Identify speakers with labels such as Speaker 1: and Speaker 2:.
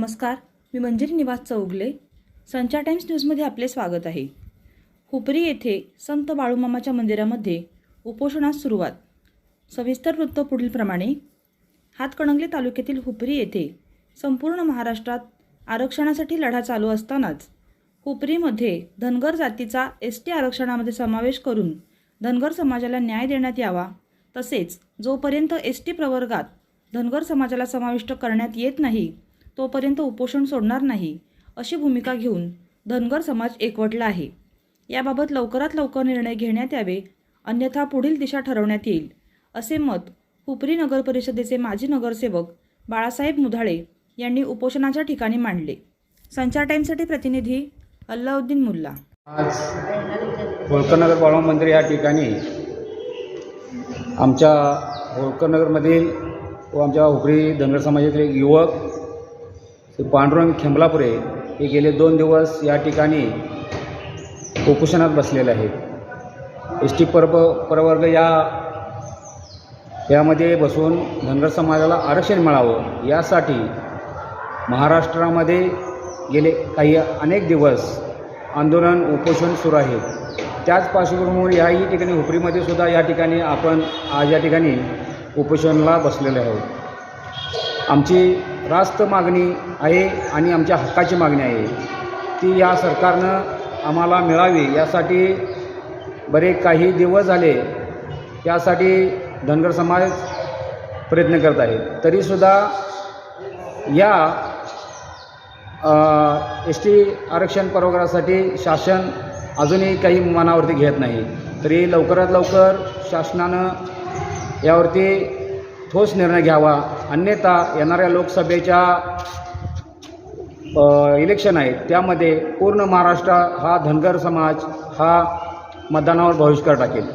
Speaker 1: नमस्कार मी मंजिरी निवास चौगले. संचार टाइम्स न्यूजमध्ये आपले स्वागत आहे. हुपरी येथे संत बाळूमामाच्या मंदिरामध्ये उपोषणास सुरुवात. सविस्तर वृत्त पुढीलप्रमाणे हातकणंगले तालुक्यातील हुपरी येथे संपूर्ण महाराष्ट्रात आरक्षणासाठी लढा चालू असतानाच हुपरीमध्ये धनगर जातीचा एस टी आरक्षणामध्ये समावेश करून धनगर समाजाला न्याय देण्यात यावा. तसेच जोपर्यंत एस टी प्रवर्गात धनगर समाजाला समाविष्ट करण्यात येत नाही तोपर्यंत उपोषण सोडणार नाही अशी भूमिका घेऊन धनगर समाज एकवटला आहे. याबाबत लवकरात लवकर निर्णय घेण्यात यावे अन्यथा पुढील दिशा ठरवण्यात येईल असे मत हुपरी नगर परिषदेचे माजी नगरसेवक बाळासाहेब मुधाळे यांनी उपोषणाच्या ठिकाणी मांडले. संचार टाईमसाठी प्रतिनिधी अल्लाउद्दीन मुल्ला.
Speaker 2: आज होळकरनगर बाळवा मंदिर या ठिकाणी आमच्या होळकरनगरमधील व आमच्या हुपरी धनगर समाजातील युवक पांडुरंग खेंबलापुरे हे गेले दोन दिवस या ठिकाणी उपोषणात बसलेले आहेत. एस टी पर्व प्रवर्ग या यामध्ये बसून धनगर समाजाला आरक्षण मिळावं यासाठी महाराष्ट्रामध्ये गेले काही अनेक दिवस आंदोलन उपोषण सुरू आहे. त्याच पार्श्वभूमीवर याही ठिकाणी हुपरीमध्ये सुद्धा या ठिकाणी आपण आज या ठिकाणी उपोषणाला बसलेले आहोत. आमची रास्त मागणी आहे आणि आमच्या हक्काची मागणी आहे. ती या सरकारनं आम्हाला मिळावी यासाठी बरे काही दिवस झाले यासाठी धनगर समाज प्रयत्न करत आहे. तरीसुद्धा या एस टी आरक्षण प्रवर्गासाठी शासन अजूनही काही मनावरती घेत नाही. तरी लवकरात लवकर शासनानं यावरती ठोस निर्णय घ्यावा. अन्यथा येणाऱ्या लोकसभेच्या इलेक्शन आहेत. त्यामध्ये पूर्ण महाराष्ट्र हा धनगर समाज हा मतदानावर बहिष्कार टाकेल.